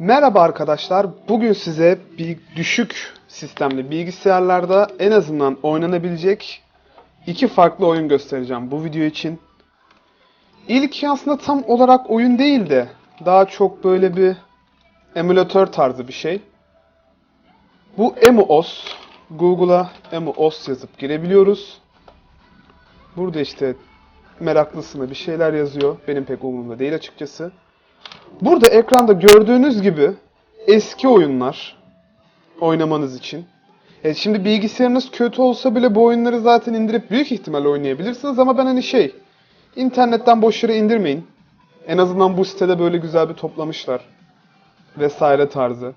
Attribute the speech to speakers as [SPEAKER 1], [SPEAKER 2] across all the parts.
[SPEAKER 1] Merhaba arkadaşlar. Bugün size bir düşük sistemli bilgisayarlarda en azından oynanabilecek iki farklı oyun göstereceğim bu video için. İlk aslında tam olarak oyun değil de daha çok böyle bir emülatör tarzı bir şey. Bu EmuOS. Google'a EmuOS yazıp girebiliyoruz. Burada işte meraklısına bir şeyler yazıyor. Benim pek umurumda değil açıkçası. Burada ekranda gördüğünüz gibi eski oyunlar oynamanız için. Evet, şimdi bilgisayarınız kötü olsa bile bu oyunları zaten indirip büyük ihtimalle oynayabilirsiniz ama ben hani şey internetten boş yere indirmeyin. En azından bu sitede böyle güzel bir toplamışlar. Vesaire tarzı.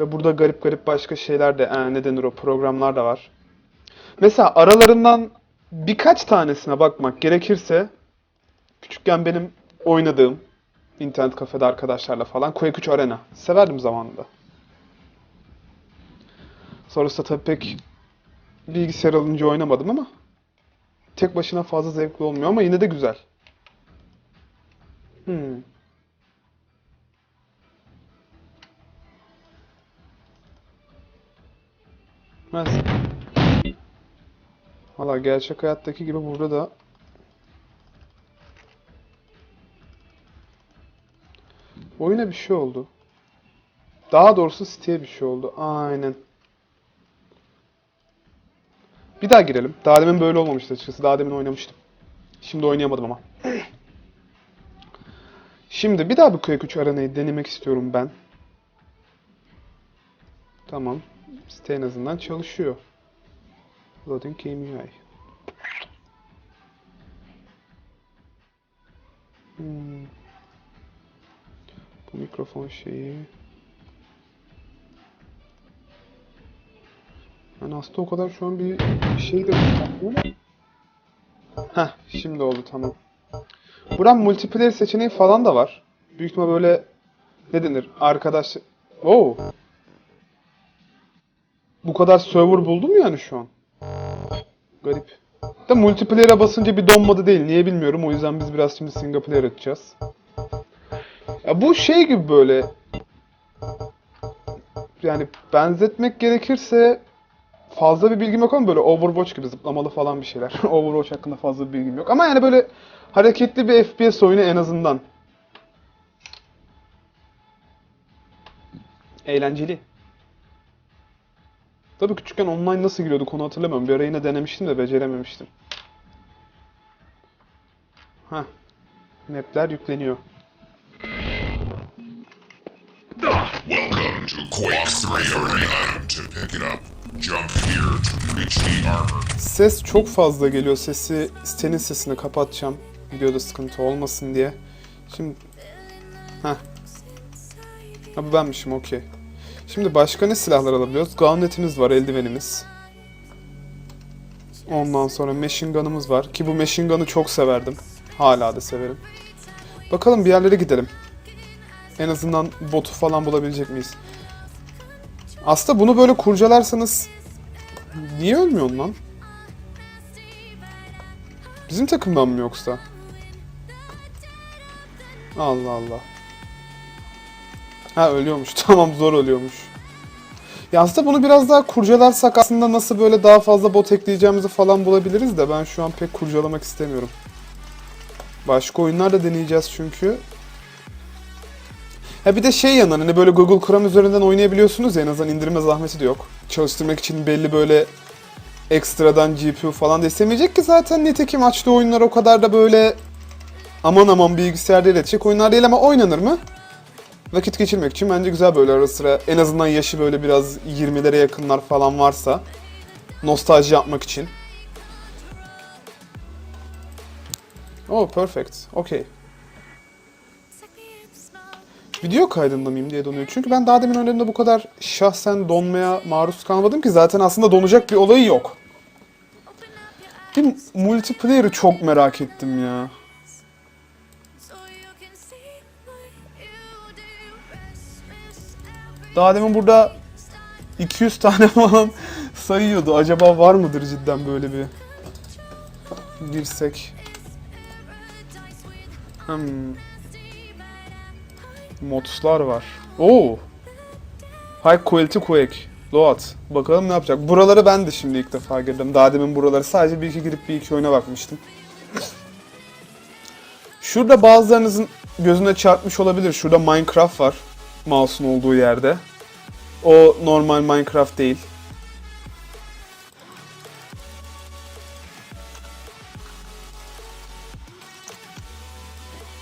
[SPEAKER 1] Ve burada garip garip başka şeyler de e, ne denir o programlar da var. Mesela aralarından birkaç tanesine bakmak gerekirse küçükken benim oynadığım internet kafede arkadaşlarla falan Quake 3 Arena. Severdim zamanında. Sonrasında tabii pek bilgisayar alınca oynamadım ama tek başına fazla zevkli olmuyor ama yine de güzel. Hmm. Nasıl? Valla gerçek hayattaki gibi burada da Oyuna bir şey oldu. Daha doğrusu siteye bir şey oldu. Aynen. Bir daha girelim. Daha demin böyle olmamıştı açıkçası. Daha demin oynamıştım. Şimdi oynayamadım ama. Şimdi bir daha bir Quake 3 Arena'yı denemek istiyorum ben. Tamam. Site en azından çalışıyor. Loading Game UI. Hmm. Mikrofon şeyi. Yani aslında o kadar şu an bir şey de Heh, şimdi oldu tamam. Buram multiplayer seçeneği falan da var. Büyük ihtimal böyle ne denir? Arkadaş... Oo. Bu kadar server buldum yani şu an. Garip. Da multiplayer'e basınca bir donmadı değil. Niye bilmiyorum. O yüzden biz biraz şimdi single player açacağız. Ya bu şey gibi böyle yani benzetmek gerekirse fazla bir bilgim yok ama böyle Overwatch gibi zıplamalı falan bir şeyler. Overwatch hakkında fazla bir bilgim yok. Ama yani böyle hareketli bir FPS oyunu en azından. Eğlenceli. Tabii küçükken online nasıl giriyorduk onu hatırlamıyorum. Bir ara yine denemiştim de becerememiştim. Heh. Map'ler yükleniyor.
[SPEAKER 2] To Quake 3 Arena. To pick it up, jump here to reach the armor.
[SPEAKER 1] Ses çok fazla geliyor. Sesi sitenin sesini kapatacağım. Videoda sıkıntı olmasın diye. Şimdi Heh. Ha bu benmişim okey. Şimdi başka ne silahlar alabiliyoruz? Gauntlet'imiz var, eldivenimiz. Ondan sonra machine gun'ımız var. Ki bu machine gun'ı çok severdim. Hala da severim. Bakalım bir yerlere gidelim. En azından botu falan bulabilecek miyiz? Aslında bunu böyle kurcalarsanız niye ölmüyorsun lan? Bizim takımdan mı yoksa? Allah Allah. Ha ölüyormuş. Tamam zor ölüyormuş. Ya aslında bunu biraz daha kurcalarsak aslında nasıl böyle daha fazla bot ekleyeceğimizi falan bulabiliriz de ben şu an pek kurcalamak istemiyorum. Başka oyunlar da deneyeceğiz çünkü. Ha bir de şey yandan hani böyle Google Chrome üzerinden oynayabiliyorsunuz ya en azından indirme zahmeti de yok. Çalıştırmak için belli böyle ekstradan GPU falan da istemeyecek ki zaten nitekim açtığı oyunlar o kadar da böyle aman aman bilgisayarda iletecek oyunlar değil ama oynanır mı? Vakit geçirmek için bence güzel böyle ara sıra en azından yaşı böyle biraz 20'lere yakınlar falan varsa nostalji yapmak için. Oh perfect. Okay. Video kaydında mıyım diye donuyor. Çünkü ben daha demin oynadığımda bu kadar şahsen donmaya maruz kalmadım ki zaten aslında donacak bir olayı yok. Bir multiplayer'ı çok merak ettim ya. Daha demin burada 200 tane falan sayıyordu. Acaba var mıdır cidden böyle bir girsek? Hmm. Modslar var. Oo. High quality Quake. Load. Bakalım ne yapacak. Buraları ben de şimdi ilk defa girdim. Daha demin buraları sadece bir iki girip bir iki oyuna bakmıştım. Şurada bazılarınızın gözüne çarpmış olabilir. Şurada Minecraft var. Mouse'un olduğu yerde. O normal Minecraft değil.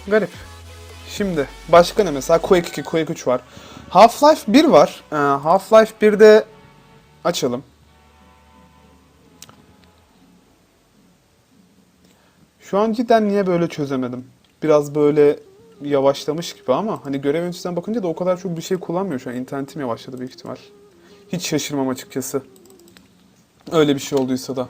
[SPEAKER 1] Garip. Şimdi başka ne mesela Quake 2, Quake 3 var. Half-Life 1 var. Ee, Half-Life 1'de açalım. Şu an cidden niye böyle çözemedim. Biraz böyle yavaşlamış gibi ama hani görev yöneticisinden bakınca da o kadar çok bir şey kullanmıyor şu an. İnternetim yavaşladı büyük ihtimal. Hiç şaşırmam açıkçası. Öyle bir şey olduysa da.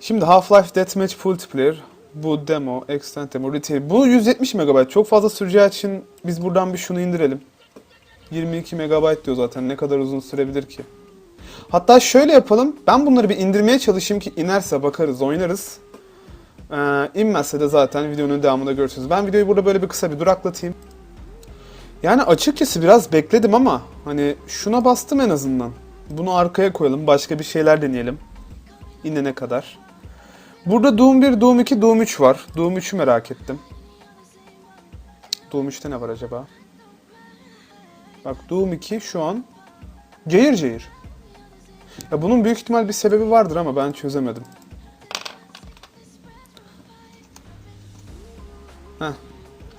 [SPEAKER 1] Şimdi Half-Life Deathmatch Multiplayer. Bu demo, extend demo, retail. Bu 170 MB. Çok fazla süreceği için biz buradan bir şunu indirelim. 22 MB diyor zaten. Ne kadar uzun sürebilir ki? Hatta şöyle yapalım. Ben bunları bir indirmeye çalışayım ki inerse bakarız, oynarız. Ee, inmezse de zaten videonun devamında görürsünüz. Ben videoyu burada böyle bir kısa bir duraklatayım. Yani açıkçası biraz bekledim ama hani şuna bastım en azından. Bunu arkaya koyalım. Başka bir şeyler deneyelim. İnene kadar. Burada Doom 1, Doom 2, Doom 3 var. Doom 3'ü merak ettim. Doom 3'te ne var acaba? Bak Doom 2 şu an cayır cayır. Ya bunun büyük ihtimal bir sebebi vardır ama ben çözemedim. Heh.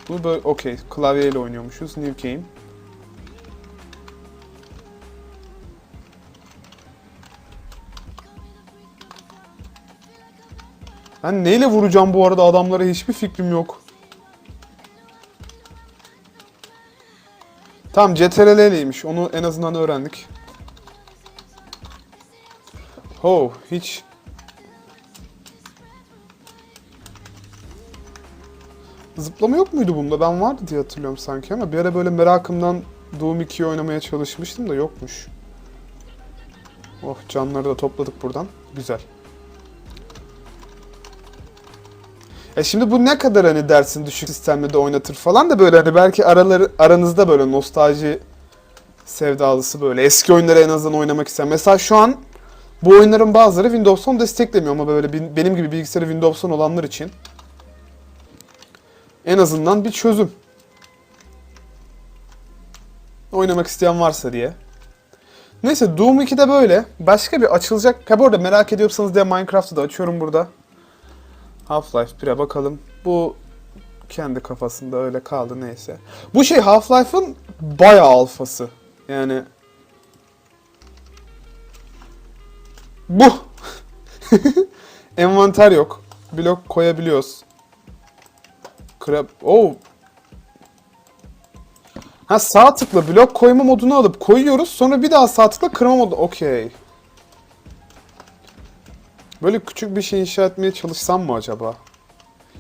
[SPEAKER 1] Bu böyle okey. Klavyeyle oynuyormuşuz. New game. Ben neyle vuracağım bu arada adamlara hiçbir fikrim yok. Tamam CTRL'liymiş. Onu en azından öğrendik. Ho hiç Zıplama yok muydu bunda? Ben vardı diye hatırlıyorum sanki ama bir ara böyle merakımdan Doom 2'yi oynamaya çalışmıştım da yokmuş. Oh canları da topladık buradan. Güzel. Ya şimdi bu ne kadar hani dersin düşük sistemle de oynatır falan da böyle hani belki araları aranızda böyle nostalji sevdalısı böyle eski oyunları en azından oynamak isteyen. Mesela şu an bu oyunların bazıları Windows 10 desteklemiyor ama böyle benim gibi bilgisayarı Windows 10 olanlar için en azından bir çözüm. Oynamak isteyen varsa diye. Neyse Doom 2'de böyle. Başka bir açılacak. Ha bu arada merak ediyorsanız diye Minecraft'ı da açıyorum burada. Half-Life 1'e bakalım. Bu kendi kafasında öyle kaldı neyse. Bu şey Half-Life'ın bayağı alfası. Yani bu. Envanter yok. Blok koyabiliyoruz. Krab... Oh. Ha sağ tıkla blok koyma modunu alıp koyuyoruz. Sonra bir daha sağ tıkla kırma modu. Okey. Böyle küçük bir şey inşa etmeye çalışsam mı acaba?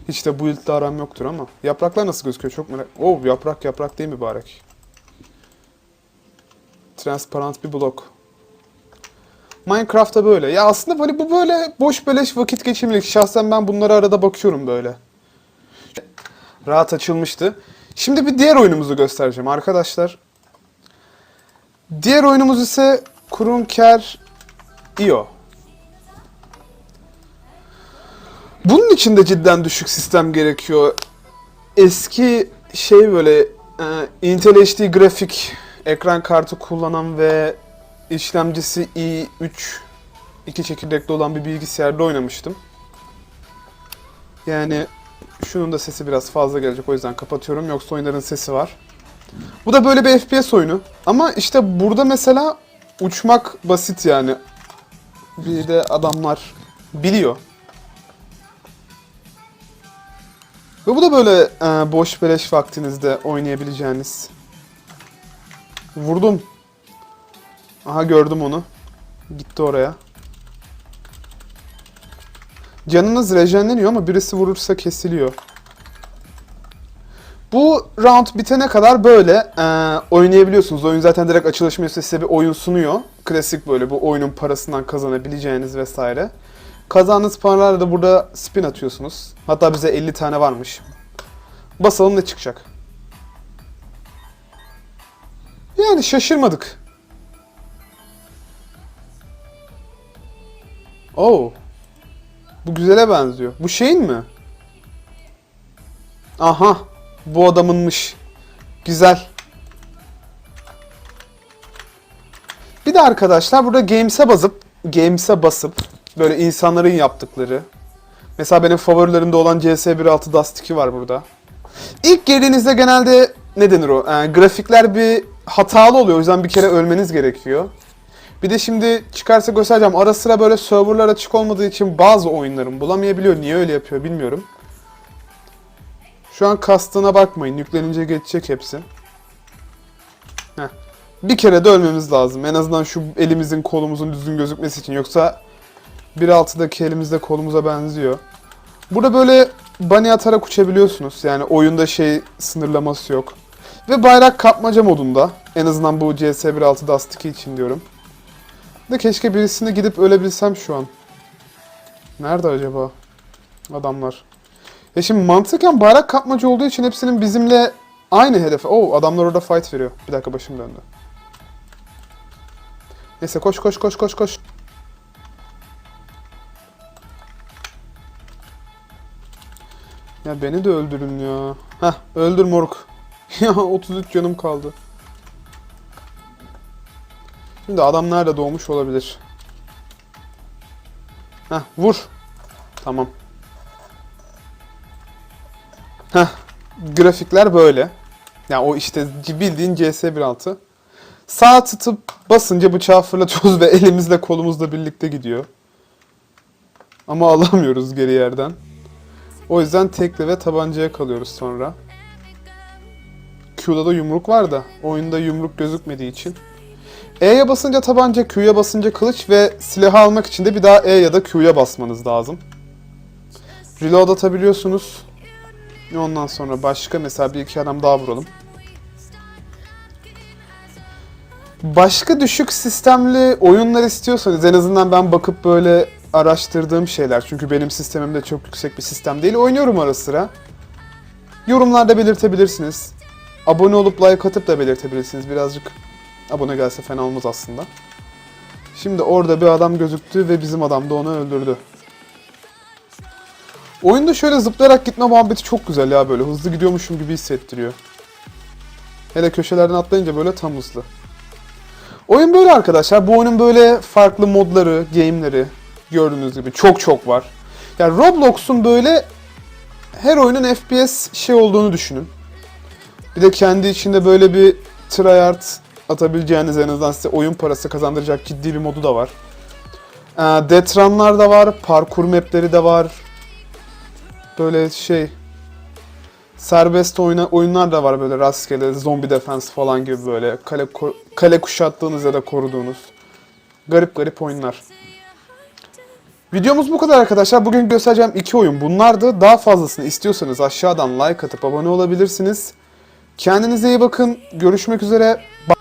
[SPEAKER 1] Hiç de bu ilkle aram yoktur ama. Yapraklar nasıl gözüküyor çok merak... Oh yaprak yaprak değil mübarek. Transparent bir blok. Minecraft'ta böyle. Ya aslında hani bu böyle boş beleş vakit geçirmelik. Şahsen ben bunlara arada bakıyorum böyle. Rahat açılmıştı. Şimdi bir diğer oyunumuzu göstereceğim arkadaşlar. Diğer oyunumuz ise Krunker IO. Bunun için de cidden düşük sistem gerekiyor. Eski şey böyle e, Intel HD grafik ekran kartı kullanan ve işlemcisi i3 iki çekirdekli olan bir bilgisayarda oynamıştım. Yani şunun da sesi biraz fazla gelecek o yüzden kapatıyorum yoksa oyunların sesi var. Bu da böyle bir FPS oyunu. Ama işte burada mesela uçmak basit yani. Bir de adamlar biliyor. Ve bu da böyle e, boş beleş vaktinizde oynayabileceğiniz. Vurdum. Aha gördüm onu. Gitti oraya. Canınız rejenleniyor ama birisi vurursa kesiliyor. Bu round bitene kadar böyle e, oynayabiliyorsunuz. Oyun zaten direkt açılış menüsü size bir oyun sunuyor. Klasik böyle bu oyunun parasından kazanabileceğiniz vesaire. Kazandığınız paralarla da burada spin atıyorsunuz. Hatta bize 50 tane varmış. Basalım ne çıkacak? Yani şaşırmadık. Oo. Bu güzele benziyor. Bu şeyin mi? Aha. Bu adamınmış. Güzel. Bir de arkadaşlar burada Games'e basıp Games'e basıp böyle insanların yaptıkları Mesela benim favorilerimde olan CS 1.6 Dust 2 var burada. İlk girdiğinizde genelde ne denir o? Yani grafikler bir hatalı oluyor. O yüzden bir kere ölmeniz gerekiyor. Bir de şimdi çıkarsa göstereceğim. Ara sıra böyle serverlar açık olmadığı için bazı oyunların bulamayabiliyor. Niye öyle yapıyor bilmiyorum. Şu an kastına bakmayın. Yüklenince geçecek hepsi. Heh. Bir kere de ölmemiz lazım. En azından şu elimizin kolumuzun düzgün gözükmesi için. Yoksa 1.6'daki elimizde kolumuza benziyor. Burada böyle bunny atarak uçabiliyorsunuz. Yani oyunda şey sınırlaması yok. Ve bayrak kapmaca modunda. En azından bu CS 1.6 Dust 2 için diyorum. De keşke birisine gidip ölebilsem şu an. Nerede acaba adamlar? Ya şimdi mantıken bayrak kapmaca olduğu için hepsinin bizimle aynı hedefe. Oo adamlar orada fight veriyor. Bir dakika başım döndü. Neyse koş koş koş koş koş. Ya beni de öldürün ya. Heh öldür moruk. ya 33 canım kaldı. Şimdi adam nerede doğmuş olabilir? Heh vur. Tamam. Heh grafikler böyle. Ya o işte bildiğin CS 1.6. Sağ tutup basınca bıçağı fırlatıyoruz ve elimizle kolumuzla birlikte gidiyor. Ama alamıyoruz geri yerden. O yüzden tekli ve tabancaya kalıyoruz sonra. Q'da da yumruk var da oyunda yumruk gözükmediği için. E'ye basınca tabanca, Q'ya basınca kılıç ve silahı almak için de bir daha E ya da Q'ya basmanız lazım. Reload atabiliyorsunuz. Ondan sonra başka mesela bir iki adam daha vuralım. Başka düşük sistemli oyunlar istiyorsanız en azından ben bakıp böyle araştırdığım şeyler. Çünkü benim sistemim de çok yüksek bir sistem değil. Oynuyorum ara sıra. Yorumlarda belirtebilirsiniz. Abone olup like atıp da belirtebilirsiniz. Birazcık abone gelse fena olmaz aslında. Şimdi orada bir adam gözüktü ve bizim adam da onu öldürdü. Oyunda şöyle zıplayarak gitme muhabbeti çok güzel ya böyle. Hızlı gidiyormuşum gibi hissettiriyor. Hele köşelerden atlayınca böyle tam hızlı. Oyun böyle arkadaşlar. Bu oyunun böyle farklı modları, game'leri gördüğünüz gibi çok çok var. Yani Roblox'un böyle her oyunun FPS şey olduğunu düşünün. Bir de kendi içinde böyle bir tryhard atabileceğiniz en azından size oyun parası kazandıracak ciddi bir modu da var. Death Run'lar da var, parkur mapleri de var. Böyle şey serbest oyna, oyunlar da var böyle rastgele zombi defense falan gibi böyle kale kale kuşattığınız ya da koruduğunuz garip garip oyunlar. Videomuz bu kadar arkadaşlar. Bugün göstereceğim iki oyun bunlardı. Daha fazlasını istiyorsanız aşağıdan like atıp abone olabilirsiniz. Kendinize iyi bakın. Görüşmek üzere. Bye.